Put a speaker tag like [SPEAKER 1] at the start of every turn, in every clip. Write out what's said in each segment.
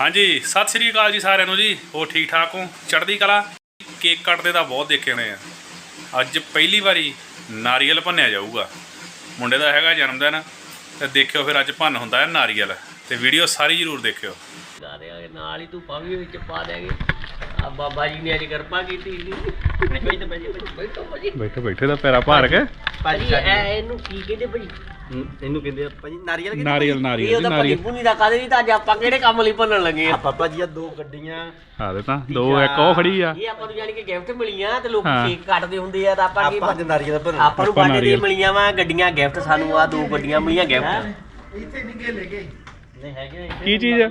[SPEAKER 1] ਹਾਂਜੀ, ਸਤਿ ਸ੍ਰੀ ਅਕਾਲ ਜੀ ਸਾਰਿਆਂ ਨੂੰ ਜੀ। ਹੋਰ ਠੀਕ ਠਾਕ ਹੋ? ਚੜ੍ਹਦੀ ਕਲਾ? ਕੇਕ ਕੱਟਦੇ ਤਾਂ ਬਹੁਤ ਦੇਖੇ ਹੋਣੇ ਆ। ਅੱਜ ਪਹਿਲੀ ਵਾਰੀ ਨਾਰੀਅਲ ਭੰਨਿਆ ਜਾਊਗਾ। ਮੁੰਡੇ ਦਾ ਹੈਗਾ ਜਨਮ ਦਿਨ, ਤੇ ਦੇਖਿਓ ਫਿਰ ਅੱਜ ਭੰਨ ਹੁੰਦਾ ਹੈ ਨਾਰੀਅਲ। ਤੇ ਵੀਡੀਓ ਸਾਰੀ ਜ਼ਰੂਰ ਦੇਖਿਓ।
[SPEAKER 2] ਨਾਲ ਹੀ ਧੁੱਪਾਂ ਵੀ ਵਿੱਚ ਪਾ ਦਿਆਂਗੇ। ਆ ਬਾਬਾ ਜੀ ਨੇ ਅੱਜ ਕਿਰਪਾ ਕੀਤੀ ਸੀ। ਬੈਠੋ ਬੈਠੋ ਬੈਠੋ ਭਾਜੀ।
[SPEAKER 1] ਬੈਠੇ ਬੈਠੇ ਦਾ ਪੈਰਾ ਭਾਰ ਕੇ।
[SPEAKER 2] ਭਾਜੀ ਇਹ ਇਹਨੂੰ ਕੀ ਕਹਿੰਦੇ ਭਾਜੀ?
[SPEAKER 3] ਇਹਨੂੰ ਕਹਿੰਦੇ ਆ ਭਾਜੀ ਨਾਰੀਅਲ ਕਹਿੰਦੇ
[SPEAKER 1] ਨਾਰੀਅਲ
[SPEAKER 2] ਇਹ
[SPEAKER 1] ਨਾਰੀਅਲ ਜੀ
[SPEAKER 2] ਉਹਦਾ ਭਾਜੀ
[SPEAKER 1] ਨਾਰੀਅਲ
[SPEAKER 2] ਪੁੰਨੀ ਦਾ ਕਾਦੇ ਨਹੀਂ ਤਾਂ ਅੱਜ ਆਪਾਂ ਕਿਹੜੇ ਕੰਮ ਲਈ ਭੰਨਣ ਲੱਗੇ ਆ?
[SPEAKER 3] ਆਪਾਂ ਭਾਜੀ ਆ ਦੋ ਗੱਡੀਆਂ।
[SPEAKER 1] ਆ ਦੇ ਤਾਂ ਦੋ ਇੱਕ ਉਹ ਖੜੀ ਆ।
[SPEAKER 2] ਇਹ ਆਪਾਂ ਨੂੰ ਜਾਨੀ ਕਿ ਗਿਫਟ ਮਿਲੀਆਂ ਤੇ ਲੋਕ
[SPEAKER 1] ਹਾਂ।
[SPEAKER 2] ਕੇਕ ਕੱਟਦੇ ਹੁੰਦੇ ਆ ਤਾਂ ਆਪਾਂ ਕੀ
[SPEAKER 3] ਆਪਾਂ ਅੱਜ ਨਾਰੀਅਲ ਭਰ
[SPEAKER 2] ਆਪਾਂ ਨੂੰ
[SPEAKER 1] ਆਪਾਂ ਨਾਰੀਅਲ।
[SPEAKER 2] ਮਿਲੀਆਂ ਵਾ ਗੱਡੀਆਂ ਗਿਫਟ ਸਾਨੂੰ ਆ ਦੋ ਗੱਡੀਆਂ ਮਿਲੀਆਂ ਗਿਫਟ
[SPEAKER 3] ਨਹੀਂ ਹੈਗੇ
[SPEAKER 1] ਕੀ ਚੀਜ਼ ਆ?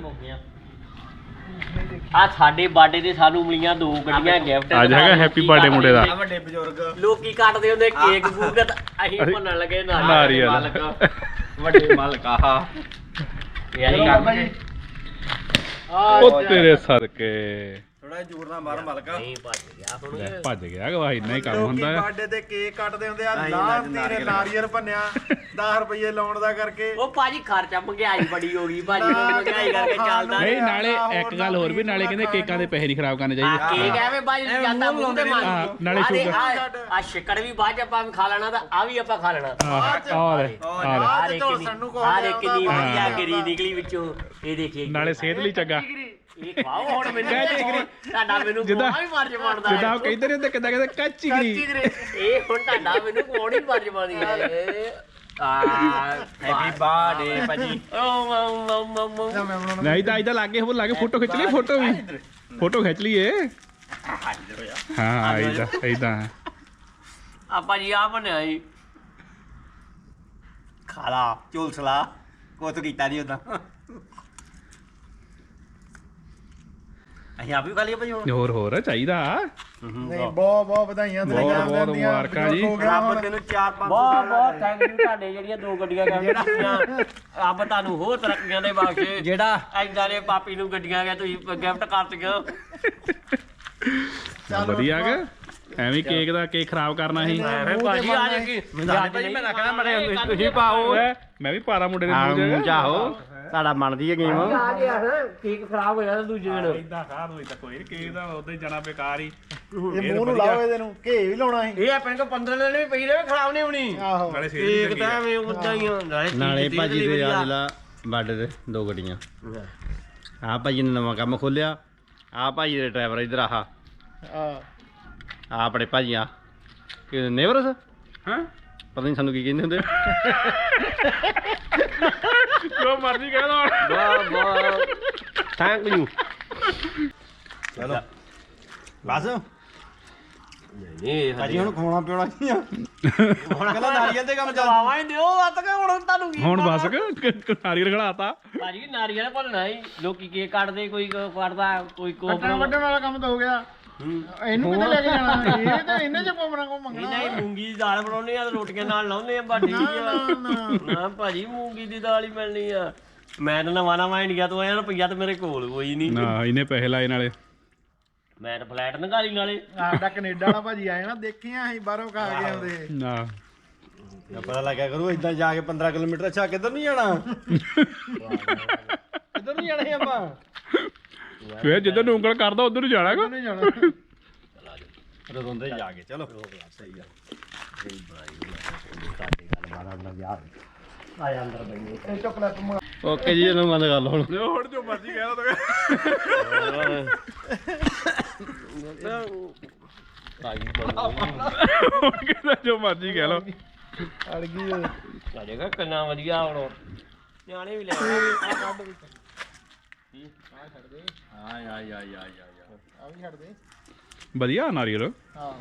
[SPEAKER 2] ਆ ਸਾਡੇ ਬਾਡੇ ਤੇ ਸਾਨੂੰ ਮਿਲੀਆਂ ਦੋ ਗੱਡੀਆਂ ਗਿਫਟ
[SPEAKER 1] ਅੱਜ ਹੈਗਾ ਹੈਪੀ ਬਰਥਡੇ ਮੁੰਡੇ ਦਾ।
[SPEAKER 3] ਆ ਵੱਡੇ ਬਜ਼ੁਰਗ।
[SPEAKER 2] ਲੋਕੀ ਕੱਟਦੇ ਹੁੰਦੇ ਕੇਕ ਕੂਕ ਅਸੀਂ ਭੰਨਣ ਲੱਗੇ
[SPEAKER 1] ਨਾਰੀਅਲ।
[SPEAKER 2] ਮਾਲਕ।
[SPEAKER 3] ਵੱਡੇ ਮਾਲਕ ਆਹ
[SPEAKER 2] ਯਾਰੀ
[SPEAKER 1] ਉਹ ਤੇਰੇ ਸਦਕੇ।
[SPEAKER 3] ਥੋੜਾ ਜੋਰ ਨਾਲ ਮਾਰ ਮਾਲਕਾ।
[SPEAKER 2] ਨਹੀਂ ਭੱਜ ਗਿਆ ਹੁਣ
[SPEAKER 1] ਲੈ, ਭੱਜ ਗਿਆ ਕਿ ਵਾਹ ਇੰਨਾ ਹੀ ਕੰਮ ਹੁੰਦਾ ਹੈ।
[SPEAKER 4] ਬਰਥਡੇ ਤੇ ਕੇਕ ਕੱਟਦੇ ਹੁੰਦੇ ਆ
[SPEAKER 3] ਨਹੀਂ,
[SPEAKER 4] ਲਾਂਤੀ ਨੇ
[SPEAKER 3] ਨਾਰੀਅਲ।
[SPEAKER 4] ਨਾਰੀਅਲ ਭੰਨਿਆ 10 ਰੁਪਏ ਲਾਉਣ ਦਾ ਕਰਕੇ।
[SPEAKER 2] ਉਹ ਭਾਜੀ ਖਰਚਾ ਮਹਿੰਗਾਈ ਬੜੀ ਹੋ ਗਈ ਭਾਜੀ ਮਹਿੰਗਾਈ ਕਰਕੇ ਚੱਲਦਾ
[SPEAKER 1] ਨਹੀਂ ਨਾਲੇ ਇੱਕ ਗੱਲ ਹੋਰ ਵੀ ਨਾਲੇ ਕਹਿੰਦੇ ਕੇਕਾਂ ਦੇ ਪੈਸੇ ਨਹੀਂ ਖਰਾਬ ਕਰਨੇ
[SPEAKER 2] ਆ
[SPEAKER 1] ਚਾਹੀਦੇ
[SPEAKER 2] ਕੇਕ ਐਵੇਂ ਭਾਜੀ ਜਾਂਦਾ ਮੂੰਹ ਤੇ ਮਾਰ
[SPEAKER 1] ਹਾਂ, ਨਾਲੇ
[SPEAKER 2] ਆ
[SPEAKER 1] ਸ਼ੂਗਰ।
[SPEAKER 2] ਆ- ਆ ਸ਼ਿਕੜ ਵੀ ਬਾਅਦ ਚ ਆਪਾਂ ਵੀ ਖਾ ਲੈਣਾ ਤਾਂ ਆ ਵੀ ਆਪਾਂ ਖਾ ਲੈਣਾ।
[SPEAKER 1] ਆ ਆ ਲੈ ਆ ਲੈ
[SPEAKER 2] ਆ ਦੇਖ ਕਿੰਨੀ ਆ। ਵਧੀਆ ਗਰੀ ਨਿਕਲੀ ਵਿੱਚੋਂ ਇਹ ਦੇਖੀਏ
[SPEAKER 1] ਨਾਲੇ ਸਿਹਤ ਲਈ ਚੰਗਾ।
[SPEAKER 2] ਇਹ ਖਾਓ ਹੁਣ ਮੈਨੂੰ ਤੁਹਾਡਾ ਮੈਨੂੰ
[SPEAKER 1] ਜਿੱਦਾਂ-
[SPEAKER 2] ਕੋਣ ਹੀ ਮਾਰ ਜਮਾਉਂਦਾ
[SPEAKER 1] ਜਿੱਦਾਂ ਉਹ ਕਹਿੰਦੇ ਨੇ ਹੁੰਦੇ ਕਿੱਦਾਂ ਕਹਿੰਦੇ ਕੱਚੀ ਗਰੀ।
[SPEAKER 2] ਇਹ ਹੁਣ ਤੁਹਾਡਾ ਮੈਨੂੰ ਕੋਣ ਹੀ ਮਾਰ ਜਮਾਉਂਦੀ ਹੈ। ਆ
[SPEAKER 3] ਹੈਪੀ ਬਰਥਡੇ ਭਾਜੀ।
[SPEAKER 1] ਨਹੀਂ ਤਾਂ ਇਦਾਂ ਲਾਗੇ ਹੋਰ ਲਾਗੇ ਫੋਟੋ ਖਿੱਚ ਲਈ ਫੋਟੋ ਵੀ। ਫੋਟੋ ਖਿੱਚ ਲਈਏ। ਹਾਂ ਇਦਾਂ ਇਦਾਂ
[SPEAKER 2] ਆਪਾਂ ਜੀ ਆ ਬਣਿਆ ਜੀ।
[SPEAKER 3] ਖਾਲਾ ਝੋਲਸਲਾ ਕੁਛ ਕੀਤਾ ਨਹੀਂ ਉਦਾਂ ਅਸੀਂ ਆਪ ਵੀ ਖਾ ਲਈਏ ਭਾਜੀ ਹੁਣ।
[SPEAKER 1] ਹੋਰ ਹੋਰ ਚਾਹੀਦਾ।
[SPEAKER 4] ਨਹੀਂ ਬਹੁਤ ਬਹੁਤ ਵਧਾਈਆਂ
[SPEAKER 1] ਬਹੁਤ- ਬਹੁਤ ਮੁਬਾਰਕਾਂ ਜੀ।
[SPEAKER 3] ਰੱਬ ਤੈਨੂੰ 4-5
[SPEAKER 2] ਬਹੁਤ ਬਹੁਤ ਥੈਂਕ ਯੂ ਤੁਹਾਡੇ ਜਿਹੜੀਆਂ ਦੋ ਗੱਡੀਆਂ ਕਹਿੰਦੀਆਂ ਰੱਬ ਤੁਹਾਨੂੰ ਹੋਰ ਤਰੱਕੀਆਂ ਦੇ ਬਖਸ਼ੇ।
[SPEAKER 3] ਜਿਹੜਾ
[SPEAKER 2] ਐਦਾਂ ਦੇ ਪਾਪੀ ਨੂੰ ਗੱਡੀਆਂ ਗਿਆ ਤੁਸੀਂ ਗਿਫਟ ਕਰਤੀਆਂ।
[SPEAKER 1] ਵਧੀਆ ਕਿ ਐਵੇਂ ਹੀ ਕੇਕ ਦਾ ਕੇਕ ਖਰਾਬ ਕਰਨਾ ਸੀ।
[SPEAKER 2] ਐਵੇਂ ਭਾਜੀ ਆ ਜੇ ਕੀ?
[SPEAKER 3] ਭਾਜੀ ਮੈਂ ਰੱਖਣਾ ਮੜੇ ਤੁਸੀਂ ਪਾਓ।
[SPEAKER 1] ਮੈਂ ਵੀ ਪਾਰਾ ਮੁੰਡੇ ਦੇ
[SPEAKER 3] ਹਾਂ
[SPEAKER 1] ਮੂੰਹ ਚ।
[SPEAKER 3] ਚਾਹੋ। ਤੁਹਾਡਾ ਮੰਨਦੀ ਹੈ। ਗੇਮ
[SPEAKER 2] ਆ ਜੇ ਯਾਰ ਕੇਕ ਖਰਾਬ ਹੋ ਜਾਣਾ ਦੂਜੇ ਦਿਨ।
[SPEAKER 1] ਇਦਾਂ ਖਾ ਦੋ ਇਦਾਂ ਕੋਈ ਕੇਕ ਦਾ ਉਦਾਂ ਹੀ ਜਾਣਾ ਬੇਕਾਰ ਹੀ।
[SPEAKER 4] ਇਹ ਮੂੰਹ ਨੂੰ ਲਾਓ ਇਹਦੇ ਨੂੰ ਘੇ ਵੀ ਲਾਉਣਾ ਸੀ।
[SPEAKER 2] ਇਹ ਆਪਣੇ ਕੋ 15 ਦਿਨ ਵੀ ਪਈ ਰਹੇ ਖਰਾਬ ਨਹੀਂ ਹੋਣੀ।
[SPEAKER 4] ਆਹੋ।
[SPEAKER 2] ਕੇਕ ਤਾਂ। ਐਵੇਂ ਉਦਾਂ ਹੀ ਆ। ਨਾਲੇ
[SPEAKER 3] ਭਾਜੀ ਦੇ
[SPEAKER 2] ਵਧੀਆ।
[SPEAKER 3] ਆ ਜਿਹੜਾ ਬਾਰਡਰ ਦੇ ਦੋ ਗੱਡੀਆਂ। ਆ ਭਾਜੀ ਨੇ ਨਵਾਂ ਕੰਮ ਖੋਲਿਆ ਆ ਭਾਜੀ ਦੇ ਡਰਾਈਵਰ ਇਧਰ ਆਹ।
[SPEAKER 4] ਆ
[SPEAKER 3] ਆ ਆਪਣੇ ਭਾਜੀ ਆ। ਕਿ ਨੇਵਰਸ
[SPEAKER 1] ਹਾਂ?
[SPEAKER 3] ਪਤਾ ਨਹੀਂ ਸਾਨੂੰ ਕੀ ਕਹਿੰਦੇ ਹੁੰਦੇ।
[SPEAKER 1] ਜੋ ਮਰਜ਼ੀ ਕਹਿ ਦੋ।
[SPEAKER 2] ਵਾਹ ਵਾਹ।
[SPEAKER 3] ਥੈਂਕ ਯੂ ਚਲੋ। ਬਸ।
[SPEAKER 2] ਨਹੀਂ
[SPEAKER 3] ਭਾਜੀ ਹੁਣ ਖਵਾਉਣਾ ਪਿਉਣਾ ਕੀ ਆ? ਹੁਣ ਕਹਿੰਦਾ ਨਾਰੀਅਲ ਦੇ ਕੰਮ ਚੱਲ।
[SPEAKER 2] ਦਵਾਵਾਂ ਹੀ ਦਿਓ ਆ ਤਾਂ ਹੁਣ ਤੁਹਾਨੂੰ ਕੀ
[SPEAKER 1] ਹੁਣ ਬਸ ਕਿ ਨਾਰੀਅਲ ਖੜਾਤਾ
[SPEAKER 2] ਭਾਜੀ ਨਾਰੀਅਲ ਭੰਨਣਾ ਹੀ। ਲੋਕੀ ਕੇਕ ਕੱਟਦੇ ਕੋਈ ਕ- ਕੱਟਦਾ ਕੋਈ
[SPEAKER 4] ਵੱਢਣ ਵਾਲਾ ਕੰਮ ਤਾਂ ਹੋ ਗਿਆ। ਇਹਨੂੰ ਕਿੱਥੇ ਲੈ ਕੇ ਜਾਣਾ? ਇਹ ਤਾਂ ਇਹਨੇ ਚ ਕੋਮਣਾ ਕੋ ਮੰਗਣਾ।
[SPEAKER 2] ਨਹੀਂ ਮੂੰਗੀ ਦੀ ਦਾਲ ਬਣਾਉਣੀ ਆ ਤੇ ਰੋਟੀਆਂ ਨਾਲ ਲਾਉਂਦੇ ਆ ਬਾਡੀ ਨਾ ਭਾਜੀ ਮੂੰਗੀ ਦੀ ਦਾਲ ਹੀ ਮਿਲਣੀ ਆ। ਮੈਂ ਤਾਂ ਨਵਾਂ ਨਵਾਂ ਇੰਡੀਆ ਤੋਂ ਆਇਆ ਰੁਪਈਆ ਤੇ ਮੇਰੇ ਕੋਲ ਕੋਈ ਨਹੀਂ।
[SPEAKER 1] ਨਾ ਇਹਨੇ ਪੈਸੇ ਲਾਏ ਨਾਲੇ।
[SPEAKER 2] ਮੈਂ ਤਾਂ ਫਲੈਟ ਨਗਾਰੀ ਨਾਲੇ।
[SPEAKER 4] ਸਾਡਾ ਕੈਨੇਡਾ ਵਾਲਾ ਭਾਜੀ ਆਇਆ ਨਾ ਦੇਖਿਆ ਅਸੀਂ ਬਾਹਰੋਂ ਖਾ ਕੇ ਆਉਂਦੇ।
[SPEAKER 1] ਨਾ।
[SPEAKER 3] ਪਤਾ ਲੱਗਿਆ ਕਰੂ ਇਦਾਂ ਜਾ ਕੇ 15 ਕਿਲੋਮੀਟਰ ਅੱਛਾ ਕਿੱਧਰ ਨੂੰ ਜਾਣਾ? ਕਿੱਧਰ ਨੂੰ ਜਾਣਾ ਆਪਾਂ?
[SPEAKER 1] ਫੇਰ ਜਿੱਧਰ ਨੂੰ ਉਂਗਲ ਕਰਦਾ ਉਧਰ ਨੂੰ ਜਾਣਾ ਕੋ
[SPEAKER 4] ਨਹੀਂ ਜਾਣਾ।
[SPEAKER 3] ਰਦੋਂਦੇ ਜਾ ਕੇ ਚਲੋ। ਸਹੀ ਆ।
[SPEAKER 2] ਆਇਆ ਅੰਦਰ ਬੈਠੇ
[SPEAKER 4] ਇਹ ਚੁੱਪ ਲੈ ਤੂੰ
[SPEAKER 3] ਓਕੇ ਜੀ ਇਹਨੂੰ ਬੰਦ ਕਰ ਲਓ ਹੁਣ।
[SPEAKER 1] ਹੁਣ ਜੋ ਮਰਜ਼ੀ ਕਹਿ ਦੋ ਕਹਿੰਦਾ ਜੋ ਮਰਜ਼ੀ ਕਹਿ ਲੋ
[SPEAKER 4] ਅੜ ਗਈ।
[SPEAKER 2] ਆ ਜਾਏਗਾ ਕਿੰਨਾ ਵਧੀਆ ਹੁਣ। ਨਿਆਣੇ ਵੀ ਲੈ। ਆਹ ਕੱਢ ਵਿੱਚ
[SPEAKER 3] ਆ
[SPEAKER 4] ਆ ਵੀ ਛੱਡ ਦੇ।
[SPEAKER 1] ਵਧੀਆ ਨਾਰੀਅਲ।
[SPEAKER 4] ਹਾਂ।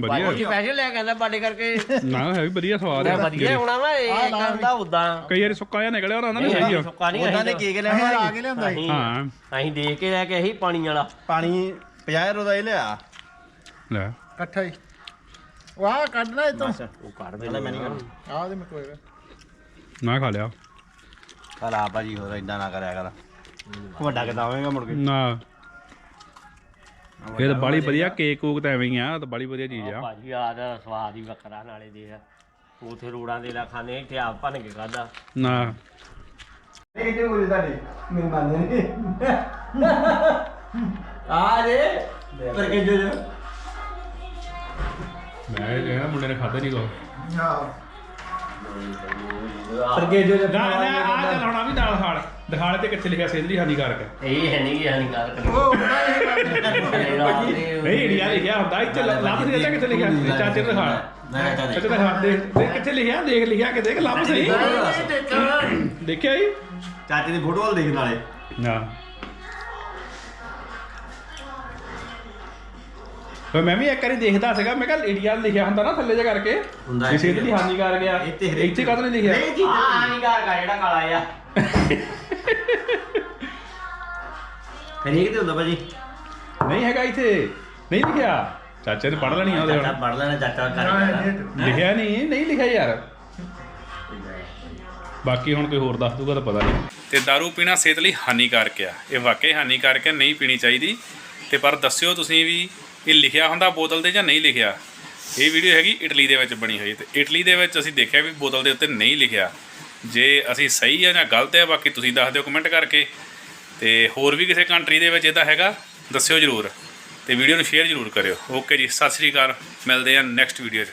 [SPEAKER 1] ਵਧੀਆ।
[SPEAKER 2] ਭਾਜੀ ਸਪੈਸ਼ਲ ਲੈ ਕੇ ਆਂਦਾ ਬਾਡੇ ਕਰਕੇ।
[SPEAKER 1] ਨਾ ਹੈ ਵੀ ਵਧੀਆ ਸਵਾਦ ਆ।
[SPEAKER 2] ਵਧੀਆ ਹੋਣਾ ਵਾ ਇਹ ਕਹਿੰਦਾ ਉਦਾਂ
[SPEAKER 1] ਕਈ ਵਾਰੀ ਸੁੱਕਾ ਜਿਹਾ ਨਿਕਲਿਆ ਉਹਨਾਂ ਨੇ ਸਹੀ ਆ।
[SPEAKER 2] ਸੁੱਕਾ ਨਹੀਂ
[SPEAKER 3] ਉਹਨਾਂ ਨੇ ਕੇਕ
[SPEAKER 4] ਇਹ
[SPEAKER 3] ਲੈਣਾ
[SPEAKER 4] ਆ ਕੇ ਲਿਆਂਦਾ ਸੀ
[SPEAKER 1] ਹਾਂ।
[SPEAKER 2] ਅਸੀਂ ਦੇਖ ਕੇ ਲੈ ਕੇ ਅਸੀਂ ਪਾਣੀ ਵਾਲਾ।
[SPEAKER 3] ਪਾਣੀ 50 ਰੁਪਏ ਦਾ ਹੀ ਲਿਆ।
[SPEAKER 1] ਲੈ।
[SPEAKER 4] ਇਕੱਠਾ ਹੀ। ਵਾਹ ਕੱਢਣਾ ਇਤੋਂ
[SPEAKER 2] ਉਹ ਕੱਢ ਦੇ।
[SPEAKER 3] ਮੈਂ ਨਹੀਂ ਕਰਨਾ।
[SPEAKER 4] ਆਹ ਦੇ ਮੈਂ ਕੋਈ
[SPEAKER 1] ਨਾ ਖਾ ਲਿਆ।
[SPEAKER 3] ਕੱਲ ਆ ਭਾਜੀ ਹੋਰ ਇਦਾਂ ਨਾ ਕਰਿਆ ਕਰ। ਵੱਡਾ ਕਿਦਾਂ ਹੋਵੇਗਾ ਮੁੜ ਕੇ?
[SPEAKER 1] ਨਾ। ਇਹ ਤਾਂ ਬੜੀ ਵਧੀਆ ਕੇਕ ਕੂਕ ਤਾਂ ਐਵੇਂ ਹੀ ਆ ਤਾਂ ਬੜੀ ਵਧੀਆ ਚੀਜ਼ ਆ।
[SPEAKER 2] ਭਾਜੀ ਆ ਦਾ ਸਵਾਦ ਹੀ ਵੱਖਰਾ ਨਾਲੇ ਦੇ ਉਥੇ ਰੋੜਾਂ ਦੇ ਲਾ ਖਾਣੇ ਇੱਥੇ ਆਪ ਭੰਨ ਕੇ ਖਾਦਾ
[SPEAKER 1] ਨਾ।
[SPEAKER 3] ਇਹ ਕਿਤੇ ਬੋਲੀ ਤੁਹਾਡੀ? ਮੇਰੀ ਮੰਨਦੇ ਨਹੀਂ ਆ ਜੇ ਪਰ ਕਿ ਜੋ?
[SPEAKER 1] ਮੈਂ ਕਹਿੰਦਾ ਮੁੰਡੇ ਨੇ ਖਾਦਾ ਨਹੀਂ ਕੋ
[SPEAKER 3] ਪਰ ਕਿ ਜੋ
[SPEAKER 1] ਆ ਚਲਾਉਣਾ ਵੀ ਨਾਲ ਖਾਲ ਦਿਖਾਲੇ ਤੇ ਕਿੱਥੇ ਲਿਖਿਆ ਲਈ ਹਾਨੀਕਾਰਕ
[SPEAKER 2] ਇਹ ਹੈ ਨਹੀਂ ਹਾਨੀਕਾਰਕ
[SPEAKER 4] ਉਹ ਹੁੰਦਾ ਇਹ ਗੱਲ
[SPEAKER 1] ਨਹੀਂ ਇੰਡੀਆ ਲਿਖਿਆ ਹੁੰਦਾ ਇੱਥੇ ਲੱਭ ਦੇ ਕਿੱਥੇ ਲਿਖਿਆ? ਚਾਚੇ ਨੂੰ ਦਿਖਾ।
[SPEAKER 3] ਮੈਂ
[SPEAKER 1] ਚਾਚੇ ਦਿਖਾ ਦੇਖ ਦੇਖ ਕਿੱਥੇ ਲਿਖਿਆ ਦੇਖ ਲਿਖਿਆ ਕਿ ਦੇਖ ਲੱਭ ਸਹੀ।
[SPEAKER 4] ਨਹੀਂ ਦੇਖਿਆ।
[SPEAKER 1] ਦੇਖਿਆ ਜੀ।
[SPEAKER 3] ਚਾਚੇ ਦੀ ਫੋਟੋ ਵਾਲ ਦੇਖਣ ਵਾਲੇ
[SPEAKER 1] ਨਾ। ਮੈਂ ਵੀ ਇੱਕ ਵਾਰੀ ਦੇਖਦਾ ਸੀਗਾ ਮੈਂ ਕਿਹਾ ਇੰਡੀਆ ਲਿਖਿਆ ਹੁੰਦਾ ਨਾ ਥੱਲੇ ਜਿਹਾ ਕਰਕੇ।
[SPEAKER 3] ਹੁੰਦਾ
[SPEAKER 1] ਜੇ ਸੇਧ ਲਈ ਹਾਨੀਕਾਰਕ ਆ
[SPEAKER 3] ਇੱਥੇ ਹਰੇਕ
[SPEAKER 1] ਇੱਥੇ ਕਦ ਨਹੀਂ ਲਿਖਿਆ
[SPEAKER 2] ਆ ਹਾਨੀਕਾਰਕ ਆ ਜਿਹੜਾ ਕਾਲਾ ਆ
[SPEAKER 3] ਹਰੇਕ ਤੇ ਹੁੰਦਾ ਭਾਜੀ।
[SPEAKER 1] ਨਹੀਂ ਹੈਗਾ ਇੱਥੇ। ਨਹੀਂ ਲਿਖਿਆ। ਚਾਚੇ ਨੇ ਪੜ ਲੈਣੀ ਆ ਉਹਦੇ
[SPEAKER 3] ਚਾਚਾ
[SPEAKER 1] ਹੁਣ।
[SPEAKER 3] ਪੜ ਲੈਣਾ ਚਾਚਾ ਕਰ
[SPEAKER 1] ਲਿਖਿਆ ਨਹੀਂ ਨਹੀਂ ਲਿਖਿਆ ਯਾਰ। ਬਾਕੀ ਹੁਣ ਕੋਈ ਹੋਰ ਦੱਸ ਦੂਗਾ ਤਾਂ ਪਤਾ ਨਹੀਂ। ਤੇ दारू ਪੀਣਾ ਸਿਹਤ ਲਈ ਹਾਨੀਕਾਰਕ ਆ। ਇਹ ਵਾਕਈ ਹਾਨੀਕਾਰਕ ਹੈ ਨਹੀਂ ਪੀਣੀ ਚਾਹੀਦੀ। ਤੇ ਪਰ ਦੱਸਿਓ ਤੁਸੀਂ ਵੀ ਇਹ ਲਿਖਿਆ ਹੁੰਦਾ ਬੋਤਲ ਤੇ ਜਾਂ ਨਹੀਂ ਲਿਖਿਆ? ਇਹ ਵੀਡੀਓ ਹੈਗੀ ਇਟਲੀ ਦੇ ਵਿੱਚ ਬਣੀ ਹੋਈ ਤੇ ਇਟਲੀ ਦੇ ਵਿੱਚ ਅਸੀਂ ਦੇਖਿਆ ਵੀ ਬੋਤਲ ਦੇ ਉੱਤੇ ਨਹੀਂ ਲਿਖਿਆ। ਜੇ ਅਸੀਂ ਸਹੀ ਆ ਜਾਂ ਗਲਤ ਆ, ਬਾਕੀ ਤੁਸੀਂ ਦੱਸ ਦਿਓ ਕਮੈਂਟ ਕਰਕੇ। ਤੇ ਹੋਰ ਵੀ ਕਿਸੇ ਕੰਟਰੀ ਦੇ ਵਿੱਚ ਇਹਦਾ ਹੈਗਾ, ਦੱਸਿਓ ਜਰੂਰ। ਤੇ ਵੀਡੀਓ ਨੂੰ ਸ਼ੇਅਰ ਜਰੂਰ ਕਰਿਓ। ਓਕੇ ਜੀ, ਸਤਿ ਸ੍ਰੀ ਅਕਾਲ। ਮਿਲਦੇ ਆ ਨੈਕਸਟ ਵੀਡੀਓ 'ਚ।